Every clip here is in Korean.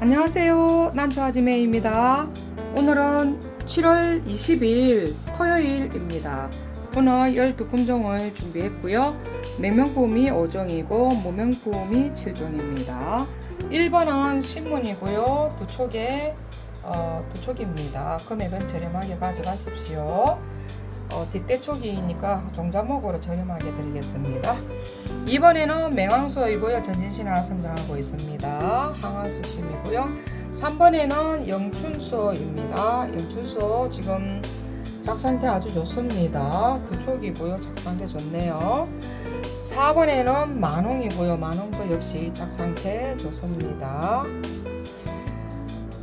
안녕하세요. 난초아지매입니다. 오늘은 7월 20일 토요일입니다. 오늘 12품종을 준비했고요. 맹명품이 5종이고 무명품이 7종입니다. 1번은 신문이고요. 두 촉에 어, 두 촉입니다. 금액은 저렴하게 가져가십시오. 어, 뒷대촉이니까 종자목으로 저렴하게 드리겠습니다. 이번에는 맹황소이고요. 전진신화 성장하고 있습니다. 항아수심이고요. 3번에는 영춘소입니다. 영춘소 지금 작상태 아주 좋습니다. 두 촉이고요. 작상태 좋네요. 4번에는 만홍이고요. 만홍도 역시 작상태 좋습니다.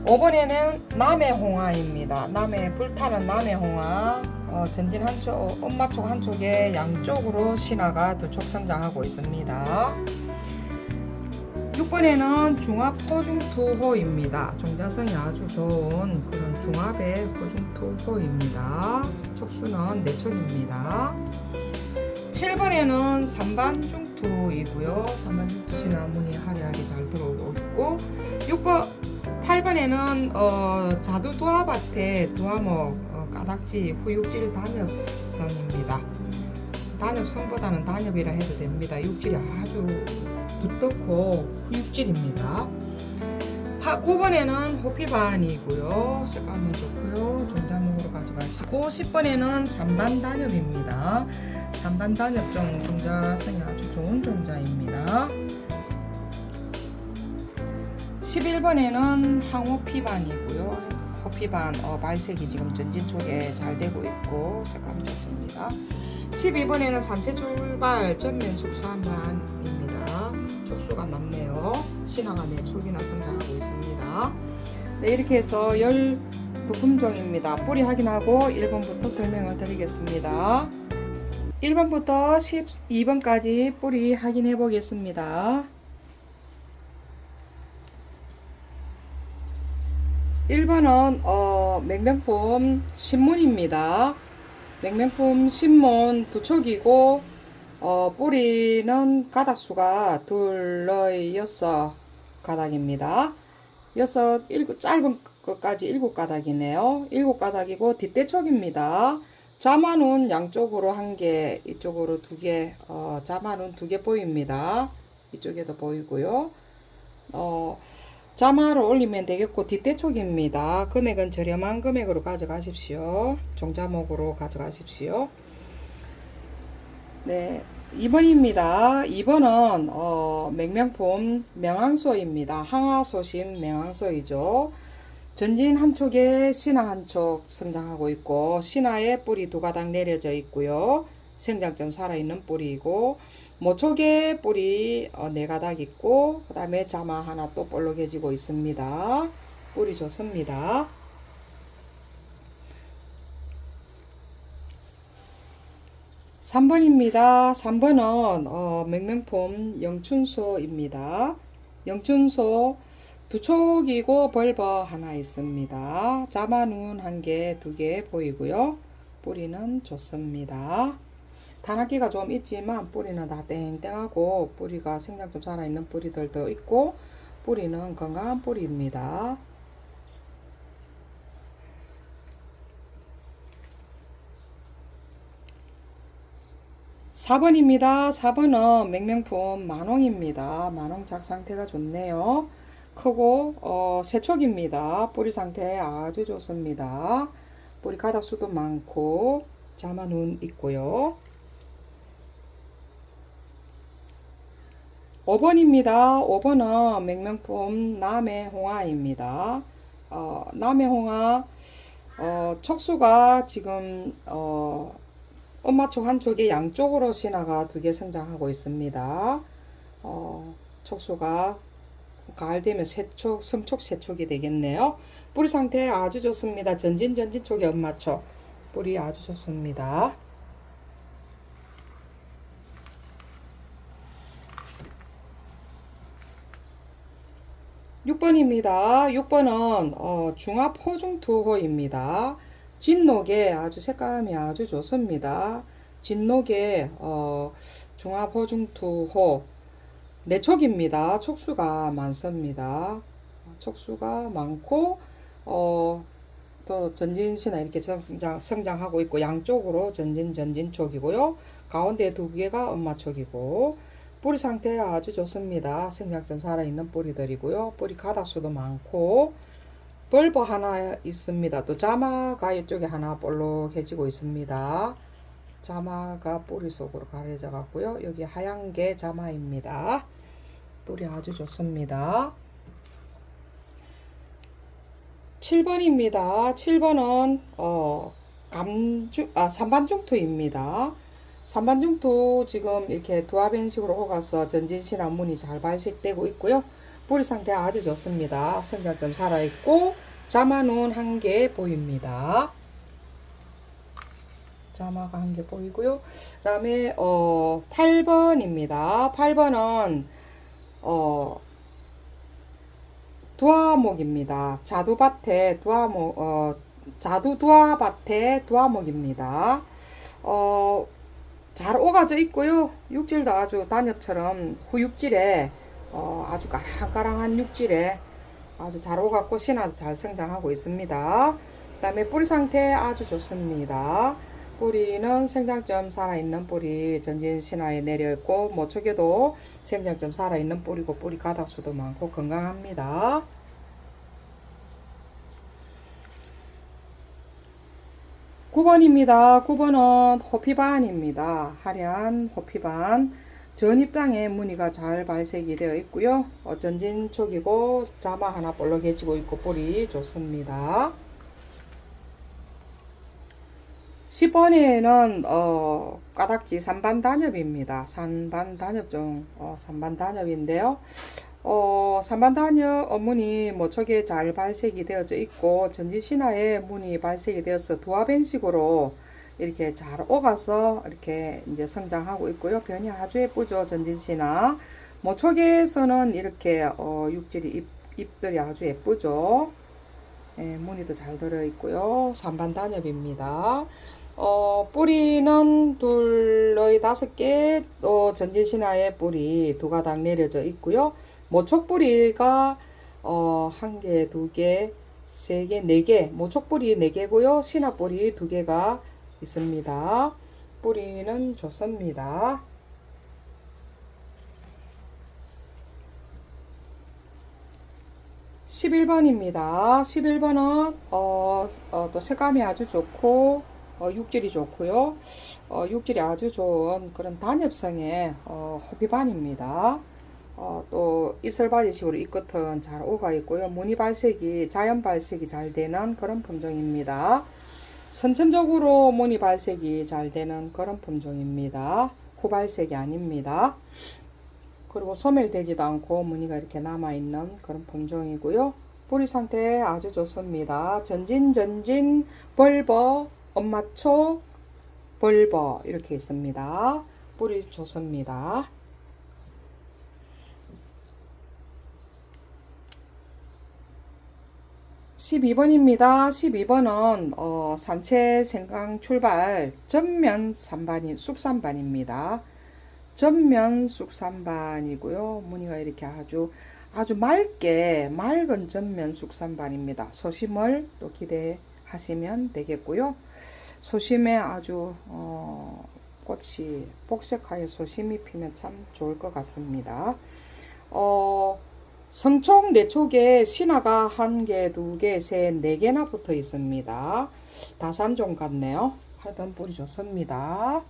5번에는 남해홍화입니다. 남해 불타는 남해홍화 어, 전진 한쪽, 엄마 쪽 한쪽에 양쪽으로 신화가 두촉 성장하고 있습니다. 6번에는 중합 호중투호입니다. 종자성이 아주 좋은 그런 중합의 호중투호입니다. 촉수는 4촉입니다. 7번에는 삼반중투이고요. 삼반중투 신화문이 화려하게 잘 들어오고 있고 6번 8번에는 어, 자두 두화밭에 두화목 어, 가닥지 후육질 단엽성입니다. 단엽성보다는 단엽이라 해도 됩니다. 육질이 아주 두텁고 후육질입니다. 9번에는 호피반이고요. 색감은 좋고요. 종자목으로 가져가시고 10번에는 삼반 단엽입니다. 삼반 단엽종 종자성이 아주 좋은 종자입니다. 11번에는 항호피반이고요. 호피반 어, 발색이 지금 전진 쪽에 잘 되고 있고 색감이 좋습니다. 12번에는 산채 출발 전면 숙사반입니다. 촉수가 많네요. 신화가 네 촉이나 성장하고 있습니다. 네 이렇게 해서 12품종입니다. 뿌리 확인하고 1번부터 설명을 드리겠습니다. 1번부터 12번까지 뿌리 확인해 보겠습니다. 1번은 어, 맹명품 신문입니다. 맹명품 신문 두 촉이고 어, 뿌리는 가닥수가 둘러의 여섯 가닥입니다. 여섯 일곱 짧은 것까지 일곱 가닥이네요. 일곱 가닥이고 뒷대촉입니다. 자마는 양쪽으로 한 개, 이쪽으로 두 개, 어, 자마는 두개 보입니다. 이쪽에도 보이고요. 어, 자마를 올리면 되겠고 뒷대촉입니다. 금액은 저렴한 금액으로 가져가십시오. 종자목으로 가져가십시오. 네, 2번입니다. 2번은 어, 맹명품 명항소입니다. 항하소심 명항소이죠. 전진 한쪽에 신화 한쪽 성장하고 있고 신화에 뿌리 두 가닥 내려져 있고요. 생장점 살아있는 뿌리이고 모촉에 뿌리 어, 네 가닥 있고 그 다음에 자마 하나 또 볼록해지고 있습니다. 뿌리 좋습니다. 삼번입니다 3번은 어, 맹명품 영춘소입니다. 영춘소 두 촉이고 벌버 하나 있습니다. 자마눈 한 개, 두 개 보이고요. 뿌리는 좋습니다. 단악기가 좀 있지만 뿌리는 다 땡땡하고 뿌리가 생장 좀 살아있는 뿌리들도 있고 뿌리는 건강한 뿌리입니다. 사번입니다 4번은 맹명품 만홍입니다. 만홍 작 상태가 좋네요. 크고 어, 세촉입니다. 뿌리 상태 아주 좋습니다. 뿌리 가닥 수도 많고 자마눈 있고요. 5번입니다. 5번은 맹명품 남해 홍화입니다. 어, 남해 홍화 어, 촉수가 지금 어, 엄마 쪽 한쪽에 양쪽으로 신화가 두 개 성장하고 있습니다. 어, 촉수가 가을 되면 세촉, 성촉, 세촉이 되겠네요. 뿌리 상태 아주 좋습니다. 전진, 전진 쪽에 엄마 쪽. 뿌리 아주 좋습니다. 6번입니다. 6번은 어, 중합 호중투호입니다. 진녹에 아주 색감이 아주 좋습니다. 진녹에 어, 중합 호중투호 네 촉입니다. 촉수가 많습니다. 촉수가 많고 어, 또 전진시나 이렇게 성장, 성장하고 있고 양쪽으로 전진 전진 쪽이고요. 가운데 두 개가 엄마 쪽이고 뿌리 상태 아주 좋습니다. 성장점 살아있는 뿌리들이고요. 뿌리 가닥수도 많고 벌버 하나 있습니다. 또 자마가 이쪽에 하나 볼록해지고 있습니다. 자마가 뿌리 속으로 가려져 갔고요. 여기 하얀 게 자마입니다. 뿌리 아주 좋습니다. 7번입니다. 7번은 어, 감주 아 산반중투입니다. 산반중투 지금 이렇게 두합변식으로 오가서 전진시나 문이 잘 발색되고 있고요. 뿌리 상태 아주 좋습니다. 성장점 살아있고 자마는 한개 보입니다. 자마가 한 개 보이고요. 그 다음에 어 8번입니다. 8번은 어 두화목입니다. 자두밭에 두화목 어 자두 두화밭에 두화목입니다. 어 잘 오가져 있고요. 육질도 아주 단엽처럼 후육질에 어, 아주 까랑까랑한 육질에 아주 잘 오갔고 신화도 잘 성장하고 있습니다. 그 다음에 뿌리 상태 아주 좋습니다. 뿌리는 생장점 살아있는 뿌리 전진 신화에 내려있고 모촉에도 생장점 살아있는 뿌리고 뿌리 가닥수도 많고 건강합니다. 9번입니다. 9번은 호피반입니다. 하얀 호피반. 전 입장에 무늬가 잘 발색이 되어 있고요. 어, 전진 쪽이고 자마 하나 볼록해지고 있고 뿌리 좋습니다. 10번에는 어, 까닥지 산반 단엽입니다. 산반 단엽 중 어, 산반 단엽인데요. 어, 산반 단엽 어문이 모촉에 잘 발색이 되어져 있고 전진 신화에 문이 발색이 되어서 두합변식으로 이렇게 잘 오가서 이렇게 이제 성장하고 있고요. 변이 아주 예쁘죠. 전진시나 모촉에서는 이렇게 어, 육질이 잎, 잎들이 아주 예쁘죠. 예, 무늬도 잘 들어 있고요. 산반 단엽입니다. 어, 뿌리는 둘의 다섯 개, 또 전진신화의 뿌리 두 가닥 내려져 있고요. 모촉 뿌리가 어, 한 개, 두 개, 세 개, 네 개, 모촉 뿌리 네 개고요. 신화 뿌리 두 개가 있습니다. 뿌리는 좋습니다. (11번입니다) (11번은) 어, 어, 또 색감이 아주 좋고 어, 육질이 좋고요 어, 육질이 아주 좋은 그런 단엽성의 어, 호비반입니다 어, 또 이슬바지식으로 이 끝은 잘 오가 있고요 무늬 발색이 자연 발색이 잘 되는 그런 품종입니다 선천적으로 무늬 발색이 잘 되는 그런 품종입니다. 후발색이 아닙니다. 그리고 소멸되지도 않고 무늬가 이렇게 남아있는 그런 품종이고요. 뿌리 상태 아주 좋습니다. 전진, 전진, 벌버, 엄마초, 벌버 이렇게 있습니다. 뿌리 좋습니다. 12번입니다. 12번은 어, 산채 생강 출발 전면 산반이 쑥산반입니다. 전면 쑥산반이고요. 무늬가 이렇게 아주 아주 맑게 맑은 전면 쑥산반입니다. 소심을 또 기대하시면 되겠고요. 소심에 아주 어, 꽃이 복색하여 소심이 피면 참 좋을 것 같습니다. 어, 성총 내촉에 신화가 한 개, 두 개, 셋, 네 개나 붙어 있습니다. 다산종 같네요. 하여튼 뿌리 좋습니다.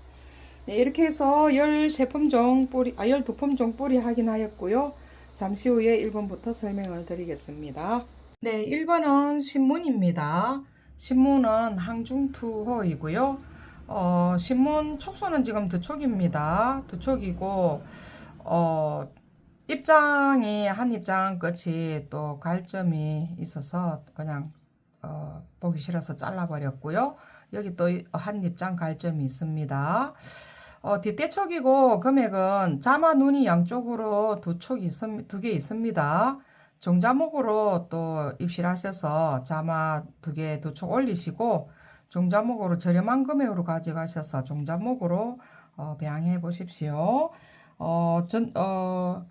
네, 이렇게 해서 13품종 뿌리, 아, 12품종 뿌리 확인하였고요. 잠시 후에 1번부터 설명을 드리겠습니다. 네, 1번은 신문입니다. 신문은 항중투호이고요. 어, 신문 촉수는 지금 두 촉입니다. 두 촉이고, 어, 입장이 한 입장 끝이 또 갈점이 있어서 그냥 어, 보기 싫어서 잘라버렸고요. 여기 또 한 입장 갈점이 있습니다. 어, 뒷대촉이고 금액은 자마 눈이 양쪽으로 두 촉이 두 개 있습니다. 종자목으로 또 입실하셔서 자마 두 개 두 촉 올리시고 종자목으로 저렴한 금액으로 가져가셔서 종자목으로 어, 배양해 보십시오. 어, 전, 어,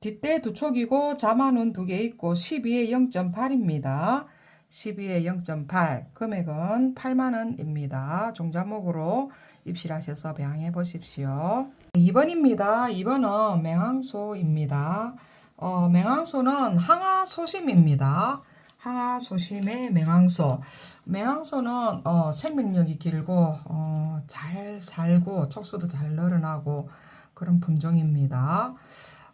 뒷대 두 촉이고 자만은 두개 있고 12에 0.8입니다. 12에 0.8 금액은 8만 원입니다. 종자목으로 입실하셔서 배양해 보십시오. 2번입니다. 2번은 맹항소입니다. 어, 맹항소는 항하소심입니다. 항하소심의 맹항소. 맹항소는 어, 생명력이 길고 어, 잘 살고 촉수도 잘 늘어나고 그런 품종입니다.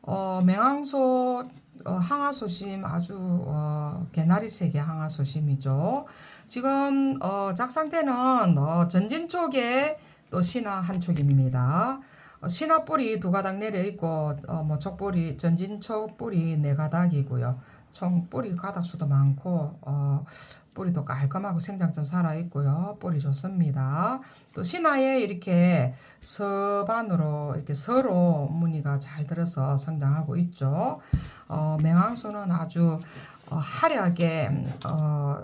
어, 맹항소 어, 항하소심 아주 어, 개나리 색의 항하소심이죠. 지금 어, 짝상태는 어, 전진 쪽에 또 신화 한 촉입니다. 어, 신화 뿌리 두 가닥 내려 있고 어, 뭐 촉뿌리 전진 촉 뿌리 네 가닥이고요. 총 뿌리 가닥 수도 많고 어, 뿌리도 깔끔하고 생장점 살아 있고요. 뿌리 좋습니다. 또 신화에 이렇게 서반으로 이렇게 서로 무늬가 잘 들어서 성장하고 있죠. 어, 맹황소는 아주 어, 화려하게 어,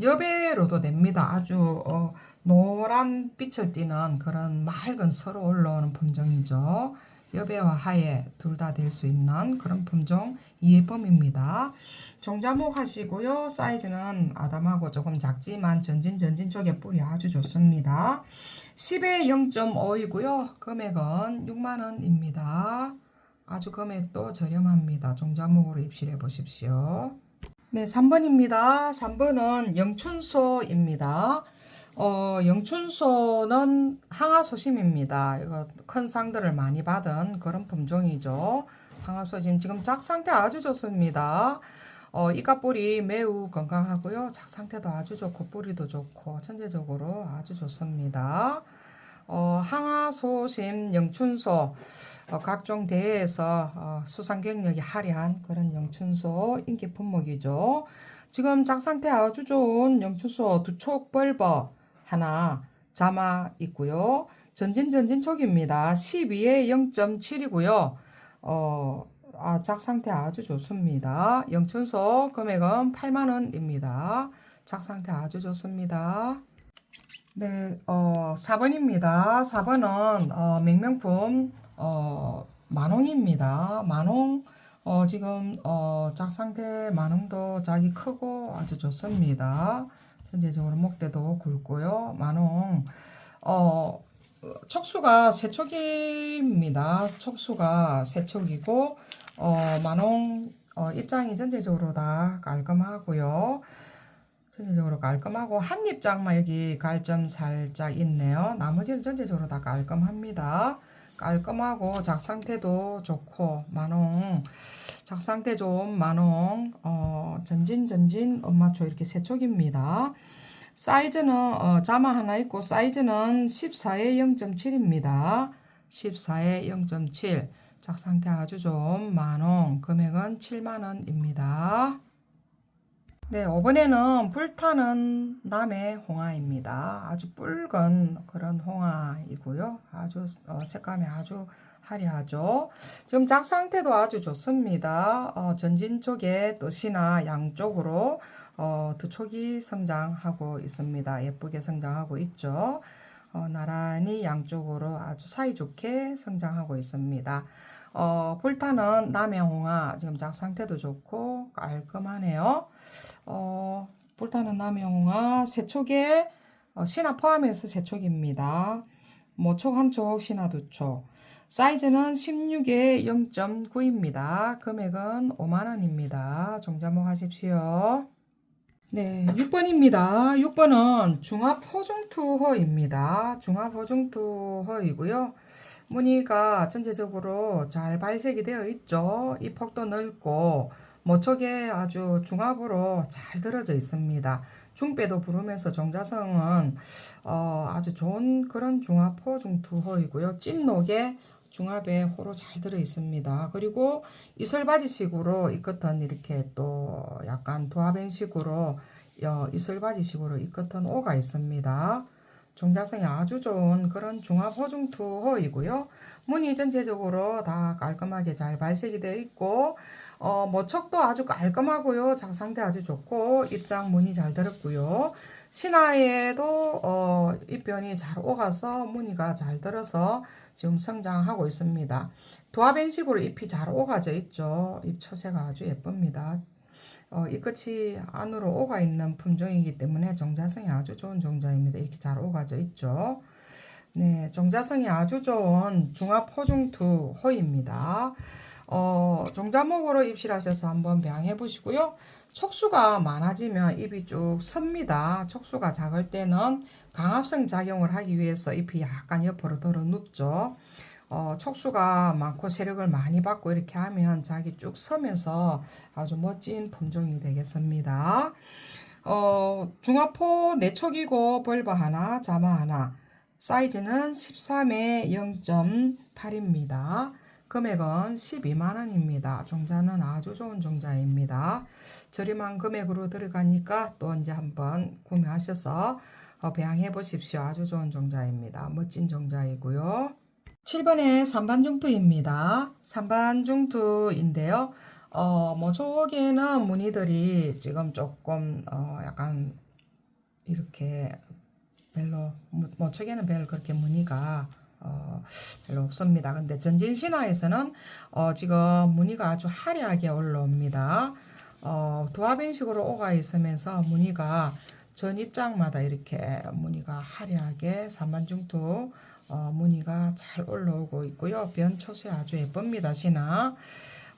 여배로도 됩니다. 아주 어, 노란 빛을 띠는 그런 맑은 서로 올라오는 품종이죠. 여배와 하예 둘다 될 수 있는 그런 품종 이해범입니다. 종자목 하시고요. 사이즈는 아담하고 조금 작지만 전진 전진 쪽에 뿌리 아주 좋습니다. 10에 0.5이고요. 금액은 6만 원입니다. 아주 금액도 저렴합니다. 종자목으로 입실해 보십시오. 네, 3번입니다. 3번은 영춘소입니다. 어, 영춘소는 항하소심입니다. 이거 큰 상들을 많이 받은 그런 품종이죠. 항하소심 지금 작 상태 아주 좋습니다. 어, 이가 뿌리 매우 건강하고요. 작 상태도 아주 좋고 뿌리도 좋고 전체적으로 아주 좋습니다. 어, 항하소심 영춘소 어, 각종 대회에서 어, 수상 경력이 화려한 그런 영춘소 인기 품목이죠. 지금 작 상태 아주 좋은 영춘소 두촉 벌버 하나 자마 있고요. 전진 전진 촉입니다. 12에 0.7이고요. 어, 아, 작 상태 아주 좋습니다. 영춘소 금액은 8만 원입니다. 작 상태 아주 좋습니다. 네, 어, 4번입니다. 4번은 어, 맹명품 어, 만홍입니다. 만홍 어, 지금 어, 작 상태 만홍도 작이 크고 아주 좋습니다. 전체적으로 목대도 굵고요. 만홍 어, 촉수가 세촉입니다. 촉수가 세촉이고 어, 만홍 어, 입장이 전체적으로 다 깔끔하고요. 전체적으로 깔끔하고 한 입장만 여기 갈점 살짝 있네요. 나머지는 전체적으로 다 깔끔합니다. 깔끔하고 작 상태도 좋고 만홍 작 상태 좋은 만홍 어, 전진 전진 엄마초 이렇게 세 촉입니다. 사이즈는 어, 자마 하나 있고 사이즈는 14에 0.7입니다. 14에 0.7 작 상태 아주 좋은 만홍 금액은 7만 원입니다. 네, 5번에는 불타는 남의 홍화입니다. 아주 붉은 그런 홍화이고요. 아주 어, 색감이 아주 화려하죠. 지금 작 상태도 아주 좋습니다. 어, 전진 쪽에 또 신화 양쪽으로 어, 두 촉이 성장하고 있습니다. 예쁘게 성장하고 있죠. 어, 나란히 양쪽으로 아주 사이좋게 성장하고 있습니다. 어, 불타는 남의 홍화 지금 작 상태도 좋고 깔끔하네요. 어, 불타는 남의 홍화 세촉에 어, 신화 포함해서 세촉입니다. 모촉 한 촉, 신화 두 촉. 사이즈는 16에 0.9입니다. 금액은 5만원입니다. 종자목 하십시오. 네, 6번입니다. 6번은 중합 호중투허입니다. 중합 호중투허이고요. 무늬가 전체적으로 잘 발색이 되어 있죠. 이 폭도 넓고 모촉에 아주 중합으로 잘 들어져 있습니다. 중배도 부르면서 종자성은 어, 아주 좋은 그런 중합 호중투허이고요. 찐녹에 중합에 호로 잘 들어 있습니다. 그리고 이슬바지식으로 이 끝은 이렇게 또 약간 도화변식으로 어, 이슬바지식으로 이 끝은 오가 있습니다. 종자성이 아주 좋은 그런 중합 호중 투호이고요. 무늬 전체적으로 다 깔끔하게 잘 발색이 되어 있고 어, 모척도 아주 깔끔하고요. 장 상태 아주 좋고 입장 무늬 잘 들었고요. 신화에도 어, 입변이 잘 오가서 무늬가 잘 들어서 지금 성장하고 있습니다. 두합변식으로 잎이 잘 오가져 있죠. 잎 처세가 아주 예쁩니다. 어, 이 끝이 안으로 오가 있는 품종이기 때문에 종자성이 아주 좋은 종자입니다. 이렇게 잘 오가져 있죠. 네, 종자성이 아주 좋은 중화포중투 호입니다. 어, 종자목으로 입실하셔서 한번 배양해 보시고요. 촉수가 많아지면 잎이 쭉 섭니다. 촉수가 작을 때는 강압성 작용을 하기 위해서 잎이 약간 옆으로 들어 눕죠. 어, 촉수가 많고 세력을 많이 받고 이렇게 하면 자기 쭉 서면서 아주 멋진 품종이 되겠습니다. 어, 중화포 내촉이고 벌버 하나, 자마 하나. 사이즈는 13에 0.8입니다. 금액은 12만 원입니다. 종자는 아주 좋은 종자입니다. 저렴한 금액으로 들어가니까 또 이제 한번 구매하셔서 어, 배양해 보십시오. 아주 좋은 종자입니다. 멋진 종자이고요. 7번에 산반중투입니다. 산반중투인데요. 어, 뭐 저기에는 무늬들이 지금 조금 어, 약간 이렇게 별로 뭐, 뭐 저기에는 별 그렇게 무늬가 어, 별로 없습니다. 근데 전진 신화에서는 어, 지금 무늬가 아주 화려하게 올라옵니다. 어, 도화변식으로 오가 있으면서 무늬가 전 입장마다 이렇게 무늬가 화려하게 산만중투 어, 무늬가 잘 올라오고 있고요. 변초세 아주 예쁩니다. 신화.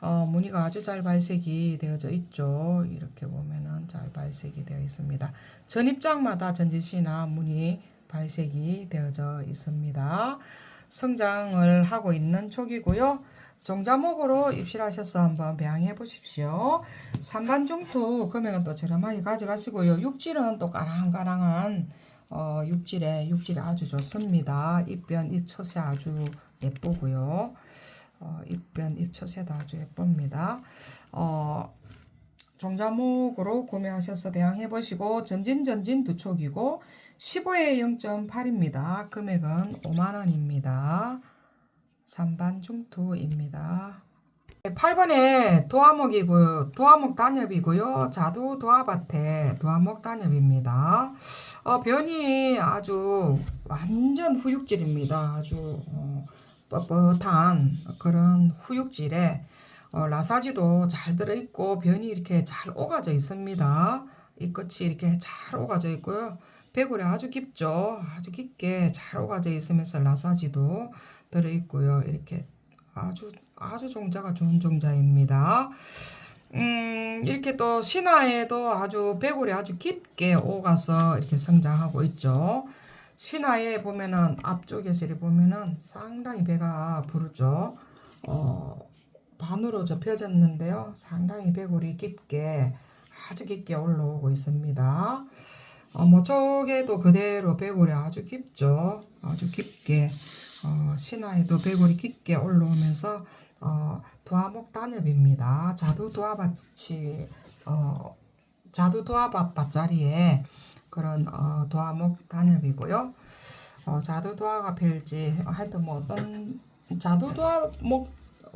어, 무늬가 아주 잘 발색이 되어져 있죠. 이렇게 보면은 잘 발색이 되어 있습니다. 전 입장마다 전지시나 무늬 발색이 되어져 있습니다. 성장을 하고 있는 촉이고요. 종자목으로 입실하셔서 한번 배양해 보십시오. 산반중투 금액은 또 저렴하게 가져가시고요. 육질은 또 까랑까랑한 어, 육질에 육질이 아주 좋습니다. 입변, 입초새 아주 예쁘고요. 어, 입변, 입초새도 아주 예쁩니다. 어, 종자목으로 구매하셔서 배양해 보시고 전진 전진 두 촉이고 15에 0.8입니다. 금액은 5만 원입니다. 3반 중투입니다. 8번에 도화목이고요. 도화목 단엽이고요. 자두 도화밭에 도화목 단엽입니다. 어, 변이 아주 완전 후육질입니다. 아주 어, 뻣뻣한 그런 후육질에 어, 라사지도 잘 들어있고 변이 이렇게 잘 오가져 있습니다. 이 끝이 이렇게 잘 오가져 있고요. 배골이 아주 깊죠. 아주 깊게 잘 오가져 있으면서 라사지도 들어 있고요. 이렇게 아주 아주 종자가 좋은 종자입니다. 음, 이렇게 또 신화에도 아주 배골이 아주 깊게 오가서 이렇게 성장하고 있죠. 신화에 보면은 앞쪽에서 이렇게 보면은 상당히 배가 부르죠. 어, 반으로 접혀졌는데요. 상당히 배골이 깊게 아주 깊게 올라오고 있습니다. 어, 뭐 쪽에도 그대로 배골이 아주 깊죠. 아주 깊게 어, 신화에도 배골이 깊게 올라오면서 어, 두화목 단엽입니다. 자두 두화밭이 어, 자두 두화밭 밭자리에 그런 어, 두화목 단엽이고요. 어, 자두 두화가 필지 하여튼 뭐 어떤 자두 두화목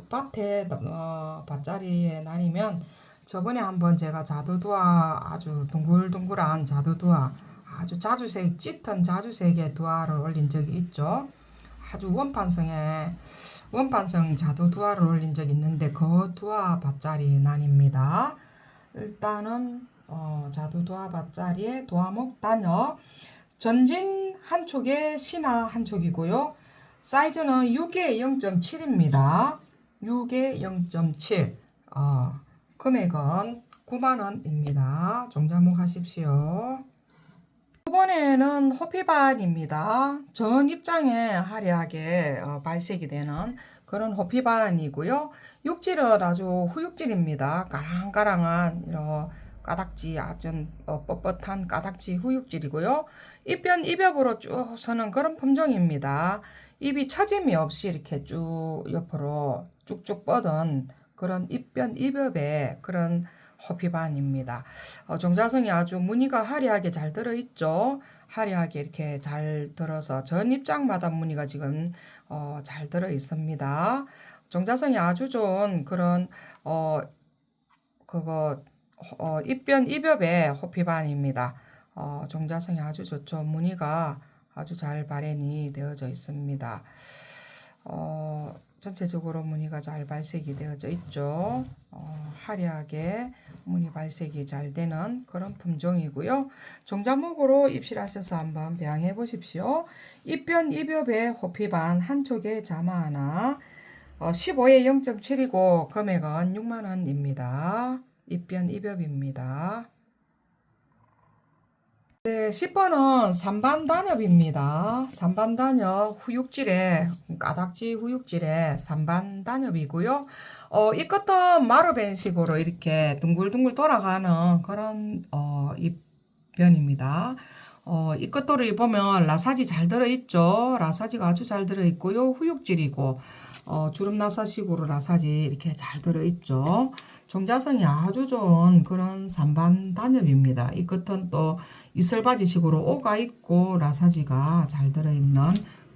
밭에 어, 밭자리에 다니면 저번에 한번 제가 자두두화 아주 둥글둥글한 자두두화 아주 자주색 짙은 자주색의 두화를 올린 적이 있죠. 아주 원판성의 원판성 자두 두화를 올린 적이 있는데 그 두화 밭자리 난입니다. 일단은 어, 자두 두화 밭자리에 도화목 단엽 전진 한 촉에 신화 한 촉이고요. 사이즈는 6에 0.7입니다. 6에 0.7 어, 금액은 9만원입니다. 종자목 하십시오. 이번에는 호피반입니다. 전 입장에 화려하게 어, 발색이 되는 그런 호피반이고요. 육질은 아주 후육질입니다. 까랑까랑한 이런 까닥지 아주 어, 뻣뻣한 까닥지 후육질이고요. 입변 입엽으로 쭉 서는 그런 품종입니다. 입이 처짐이 없이 이렇게 쭉 옆으로 쭉쭉 뻗은 그런 입변 입엽의 그런 호피반입니다. 어, 종자성이 아주 무늬가 화려하게 잘 들어있죠. 화려하게 이렇게 잘 들어서 전 입장마다 무늬가 지금 어, 잘 들어 있습니다. 종자성이 아주 좋은 그런 어 그거 어, 입변 입엽의 호피반입니다. 어, 종자성이 아주 좋죠. 무늬가 아주 잘 발현이 되어져 있습니다. 어, 전체적으로 무늬가 잘 발색이 되어져 있죠. 어, 화려하게 무늬 발색이 잘 되는 그런 품종이고요. 종자목으로 입실하셔서 한번 배양해 보십시오. 입변 입엽에 호피 반 한쪽에 자마 하나 어, 15에 0.7이고 금액은 6만원입니다. 입변 입엽입니다. 네, 10번은 산반 단엽입니다. 산반 단엽 후육질에 까닥지 후육질에 산반 단엽이고요. 어, 이 끝은 마르벤식으로 이렇게 둥글둥글 돌아가는 그런 어, 잎변입니다. 어, 이 끝도를 보면 라사지 잘 들어있죠. 라사지가 아주 잘 들어있고요. 후육질이고 어, 주름 나사식으로 라사지 이렇게 잘 들어있죠. 종자성이 아주 좋은 그런 산반 단엽입니다. 이 끝은 또 이슬바지식으로 오가 있고 라사지가 잘 들어있는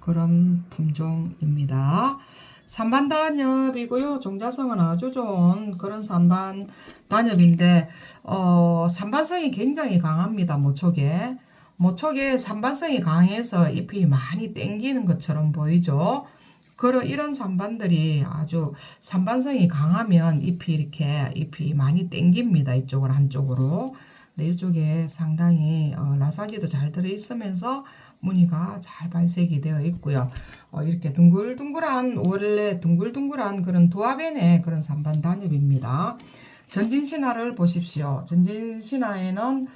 그런 품종입니다. 산반 단엽이고요. 종자성은 아주 좋은 그런 산반 단엽인데 어, 산반성이 굉장히 강합니다. 모촉에. 모촉에 산반성이 강해서 잎이 많이 땡기는 것처럼 보이죠. 그런 이런 산반들이 아주 산반성이 강하면 잎이 이렇게 잎이 많이 땡깁니다. 이쪽으로 한쪽으로. 네, 이쪽에 상당히 어, 라사지도 잘 들어 있으면서 무늬가 잘 발색이 되어 있고요. 어, 이렇게 둥글둥글한 원래 둥글둥글한 그런 도화변의 그런 산반 단엽입니다. 전진신화를 보십시오. 전진신화에는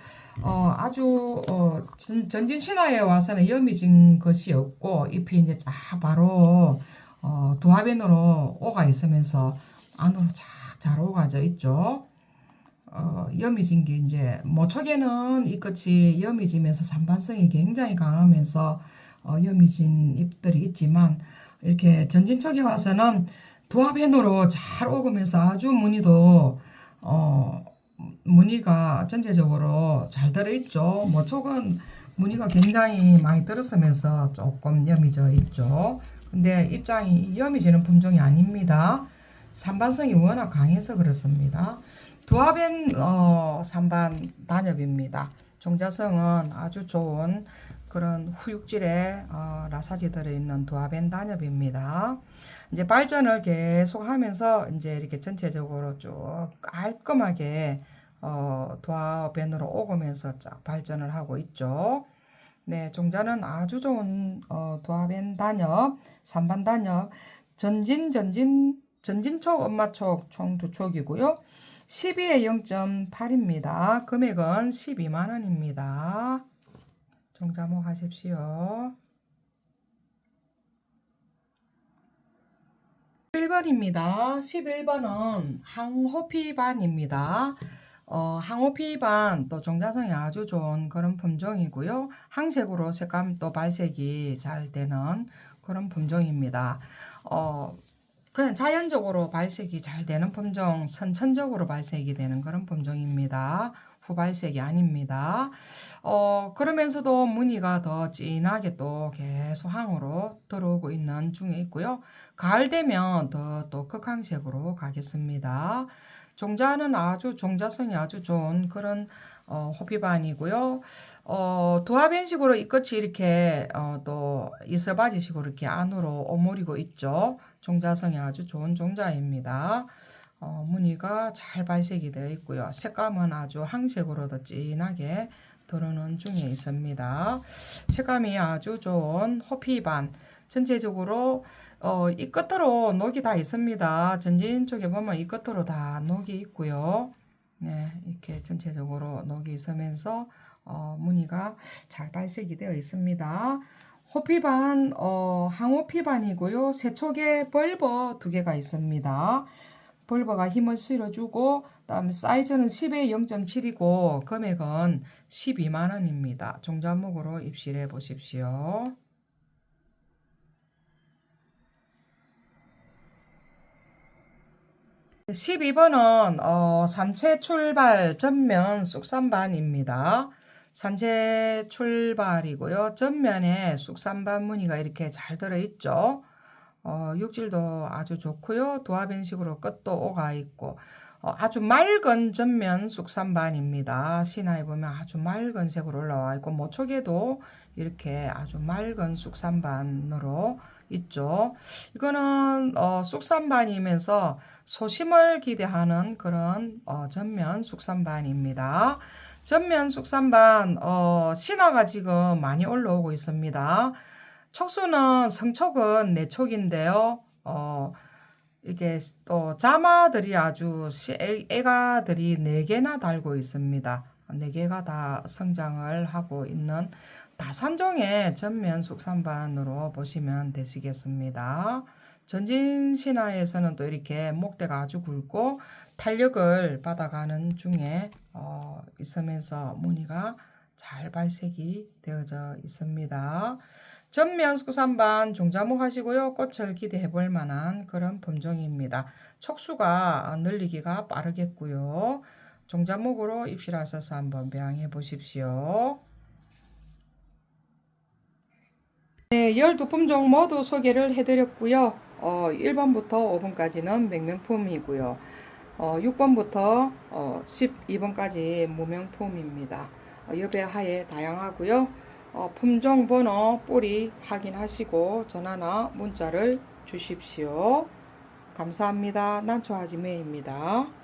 어, 아주 어, 전, 전진신화에 와서는 염이진 것이 없고 잎이 이제 쫙 바로 어, 도화변으로 오가 있으면서 안으로 쫙 잘 오가져 있죠. 어, 염이진 게 이제 모촉에는 이 끝이 염이지면서 산반성이 굉장히 강하면서 어, 염이진 잎들이 있지만 이렇게 전진촉에 와서는 도화변으로 잘 오가면서 아주 무늬도 어, 무늬가 전체적으로 잘 들어있죠. 모촉은 무늬가 굉장히 많이 들었으면서 조금 염이져 있죠. 근데 입장이 염이지는 품종이 아닙니다. 산반성이 워낙 강해서 그렇습니다. 두합엔 어, 산반 단엽입니다. 종자성은 아주 좋은 그런 후육질의 어, 라사지 들어있는 두합엔 단엽입니다. 이제 발전을 계속 하면서 이제 이렇게 전체적으로 쭉 깔끔하게 어, 도화변으로 오가면서 쫙 발전을 하고 있죠. 네, 종자는 아주 좋은 어, 도화변 단엽, 산반 단엽, 전진, 전진, 전진촉, 엄마촉 총 두 촉이고요. 12에 0.8입니다. 금액은 12만 원입니다. 종자목 하십시오. 11번입니다. 11번은 항호피반입니다. 어, 항호피반 또 종자성이 아주 좋은 그런 품종이고요. 항색으로 색감 또 발색이 잘 되는 그런 품종입니다. 어, 그냥 자연적으로 발색이 잘 되는 품종, 선천적으로 발색이 되는 그런 품종입니다. 후발색이 아닙니다. 어, 그러면서도 무늬가 더 진하게 또 계속 항으로 들어오고 있는 중에 있고요. 가을 되면 더 또 극항색으로 가겠습니다. 종자는 아주 종자성이 아주 좋은 그런 어, 호피반이고요. 어, 도화변식으로 이 끝이 이렇게 어, 또 이서바지식으로 이렇게 안으로 오므리고 있죠. 종자성이 아주 좋은 종자입니다. 어, 무늬가 잘 발색이 되어 있고요. 색감은 아주 항색으로도 진하게 들어오는 중에 있습니다. 색감이 아주 좋은 호피반. 전체적으로 어, 이 끝으로 녹이 다 있습니다. 전진 쪽에 보면 이 끝으로 다 녹이 있고요. 네, 이렇게 전체적으로 녹이 있으면서 어, 무늬가 잘 발색이 되어 있습니다. 호피반, 어, 항호피반이고요. 세촉에 벌버 두 개가 있습니다. 벌버가 힘을 실어주고, 다음 사이즈는 10에 0.7이고, 금액은 12만원입니다. 종자목으로 입실해 보십시오. 12번은 어, 산채 출발 전면 쑥산반입니다. 산채 출발이고요. 전면에 쑥산반 무늬가 이렇게 잘 들어있죠. 어, 육질도 아주 좋고요. 도화변식으로 끝도 오가 있고 어, 아주 맑은 전면 쑥산반입니다. 신화에 보면 아주 맑은 색으로 올라와 있고 모촉에도 이렇게 아주 맑은 쑥산반으로 있죠. 이거는 어, 쑥산반이면서 소심을 기대하는 그런 어, 전면 쑥산반입니다. 전면 쑥산반 어, 신화가 지금 많이 올라오고 있습니다. 촉수는 성촉은 네 촉인데요. 어, 이게 또 자마들이 아주 시- 애- 애가들이 네 개나 달고 있습니다. 네 개가 다 성장을 하고 있는 다산종의 전면 숙산반으로 보시면 되시겠습니다. 전진 신화에서는 또 이렇게 목대가 아주 굵고 탄력을 받아가는 중에 어, 있으면서 무늬가 잘 발색이 되어져 있습니다. 전면 숙산반 종자목 하시고요. 꽃을 기대해 볼 만한 그런 품종입니다. 촉수가 늘리기가 빠르겠고요. 종자목으로 입실하셔서 한번 배양해 보십시오. 네, 12품종 모두 소개를 해드렸고요. 어, 1번부터 5번까지는 맹명품이고요. 어, 6번부터 어, 12번까지 무명품입니다. 어, 여배 하에 다양하고요. 어, 품종 번호 뿌리 확인하시고 전화나 문자를 주십시오. 감사합니다. 난초하지매입니다.